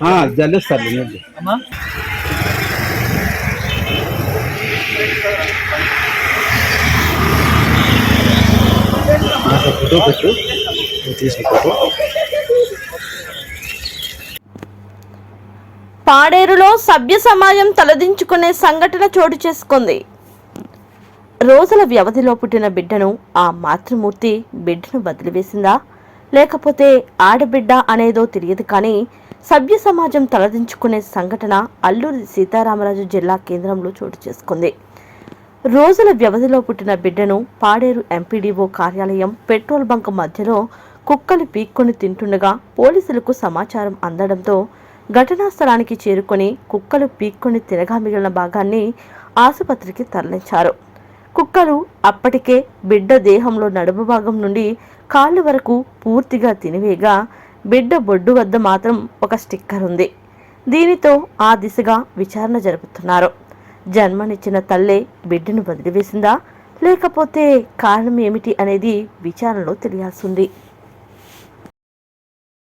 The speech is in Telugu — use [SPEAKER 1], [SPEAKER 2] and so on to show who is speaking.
[SPEAKER 1] నీళ్ళు
[SPEAKER 2] జల్లిస్తారు నీళ్ళు
[SPEAKER 1] అమ్మా.
[SPEAKER 2] ఫోటో పెట్టు. తీసిన ఫోటో
[SPEAKER 3] పాడేరులో సభ్య సమాజం తలదించుకునే సంఘటన చోటు చేసుకుంది. రోజుల వ్యవధిలో పుట్టిన బిడ్డను ఆ మాతృమూర్తి బిడ్డను వదిలివేసిందా? లేకపోతే ఆడబిడ్డ అనేదో తెలియదు కానీ సభ్య సమాజం తలదించుకునే సంఘటన అల్లూరి సీతారామరాజు జిల్లా కేంద్రంలో చోటు చేసుకుంది. రోజుల వ్యవధిలో పుట్టిన బిడ్డను పాడేరు ఎంపీడీఓ కార్యాలయం పెట్రోల్ బంక్ మధ్యలో కుక్కలు పీక్కొని తింటుండగా పోలీసులకు సమాచారం అందడంతో ఘటనా స్థలానికి చేరుకొని కుక్కలు పీక్కొని తినగా మిగిలిన భాగాన్ని ఆసుపత్రికి తరలించారు. కుక్కలు అప్పటికే బిడ్డ దేహంలో నడుము భాగం నుండి కాళ్ళు వరకు పూర్తిగా తినివేగా బిడ్డ బొడ్డు వద్ద మాత్రం ఒక స్టిక్కర్ ఉంది. దీనితో ఆ దిశగా విచారణ జరుపుతున్నారు. జన్మనిచ్చిన తల్లే బిడ్డను వదిలివేసిందా? లేకపోతే కారణం ఏమిటి అనేది విచారణలో తెలియాల్సింది